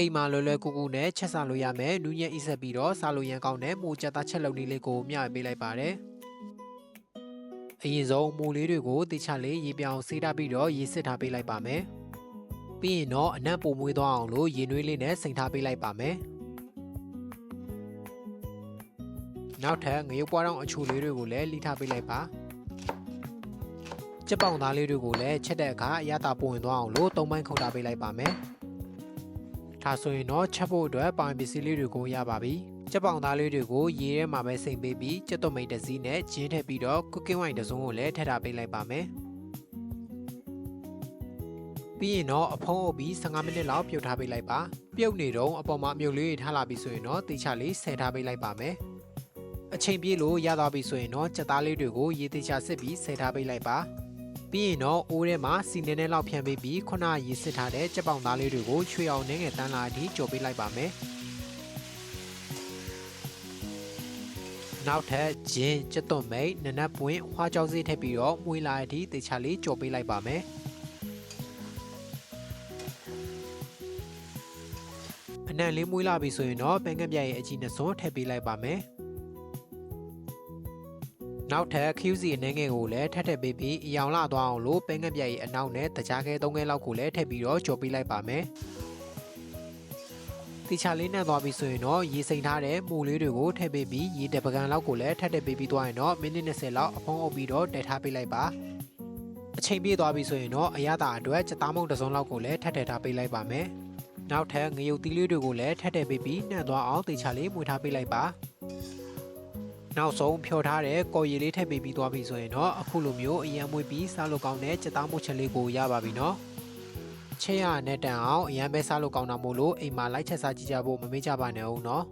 အိမ်မှာလွယ်လွယ်ကူကူနဲ့ချက်စားလို့ရမယ်နူးညံ့အိဆက်ပြီးတော့စားလို့ရန်ကောင်းတဲ့မိုးကြက်သားချက်လုံးလေးလေးကိုမျှဝေပေးလိုက်ပါတယ်အရင်ဆုံးမိုးလေးတွေကိုတေချာလေးရေပြောင်ဆေးထားပြီးတော့ရေစစ်ထားပေးလိုက်ပါမယ်ပြီးရင်တော့အနံ့ပုံမွေးသွားအောင်လို့ရေနွေးလေးနဲ့စိန်ထားပေးလိုက်ပါမယ်နောက်ထပ်ငရုတ်ပွားတောင်အချိုလေးတွေကိုလည်းလိထားပေးလိုက်ပါကြက်ပေါင်သားလေးတွေကိုလည်းချက်တဲ့အခါအရသာပုံဝင်သွားအောင်လို့သုံးပိုင်းခုတ်ထားပေးလိုက်ပါမယ် ဒါဆိုရင်တော့ချက်ဖို့အတွက်ပိုင်ပစ္စည်းလေးတွေကိုရပါပြီကြက်ပေါင်သားလေးတွေကိုရေထဲမှာပဲစိမ်ပေးပြီးကြက်သွမိတ်တစ်စီးနဲ့ဂျင်းထည့်ပြီးတော့ကုတ်ကင်းဝိုင်တစ်စုံကိုလည်းထည့်ထားပေးလိုက်ပါမယ်ပြီးရင်တော့အဖုံးအုပ်ပြီး15မိနစ်လောက်ပြုတ်ထားပေးလိုက်ပါပြုတ်နေတော့အပေါ်မှာအမြုပ်လေးတွေထားလာပြီဆိုရင်တော့တေချာလေးဆယ်ထားပေးလိုက်ပါမယ်အချိန်ပြေးလို့ရသွားပြီဆိုရင်တော့ကြက်သားလေးတွေကိုရေတေချာစစ်ပြီးဆယ်ထားပေးလိုက်ပါ ပြီးရင်တော့အိုးထဲမှာစီနေနဲ့လောက်ဖြန့်ပေးပြီးခုနရေစစ်ထားတဲ့ကြက်ပေါင်သားလေးတွေကိုချွေအောင်နှင်းငယ်တန်းလာအထိကြော်ပေးလိုက်ပါမယ်နောက်ထပ်ဂျင်းကြက်သွန်မိတ်နနက်ပွင့်ဟွာကြောက်စေးထည့်ပြီးတော့မွေးလာအထိတေချာလေးကြော်ပေးလိုက်ပါမယ်အနံ့လေးမွေးလာပြီဆိုရင်တော့ပန်းကပြရဲ့အကြီးနှစ်စွန်းထည့်ပေးလိုက်ပါမယ် နောက်ထပ် QC အနေငယ်ကိုလည်းထပ်ထည့်ပေးပြီးအယောင်လာသွားအောင်လို့ပန်းကပြရဲ့အနောက်နဲ့တကြားခဲသုံးခဲလောက်ကိုလည်းထည့်ပြီးတော့ကြော်ပေးလိုက်ပါမယ်တီချာလေးနဲ့သွားပြီဆိုရင်တော့ရေစိမ်ထားတဲ့မူလေးတွေကိုထည့်ပေးပြီးရေတပကံလောက်ကိုလည်းထပ်ထည့်ပေးပြီးသွားရင်တော့မိနစ်20လောက်အဖုံးအုပ်ပြီးတော့တည်ထားပေးလိုက်ပါအချိန်ပြည့်သွားပြီဆိုရင်တော့အရသာအတွက်စသားမုံတစ်စုံလောက်ကိုလည်းထပ်ထည့်ထားပေးလိုက်ပါမယ်နောက်ထပ်ငရုတ်သီးလေးတွေကိုလည်းထပ်ထည့်ပေးပြီးနှံ့သွားအောင်တေချာလေးမွေထားပေးလိုက်ပါ နောက်ဆုံးဖြော်ထားတဲ့ကော်ရည်လေးထည့်ပေးပြီးသွားပြီဆိုရင်တော့အခုလိုမျိုးအရန်မွေပြီးစားလို့ကောင်းတဲ့စသားမုံချက်လေးကိုရပါပြီနော်ချဲရနဲ့တန်အောင်အရန်ပဲစားလို့ကောင်းတာမို့လို့အိမ်မှာလိုက်ချက်စားကြည့်ကြဖို့မမေ့ကြပါနဲ့ဦးနော်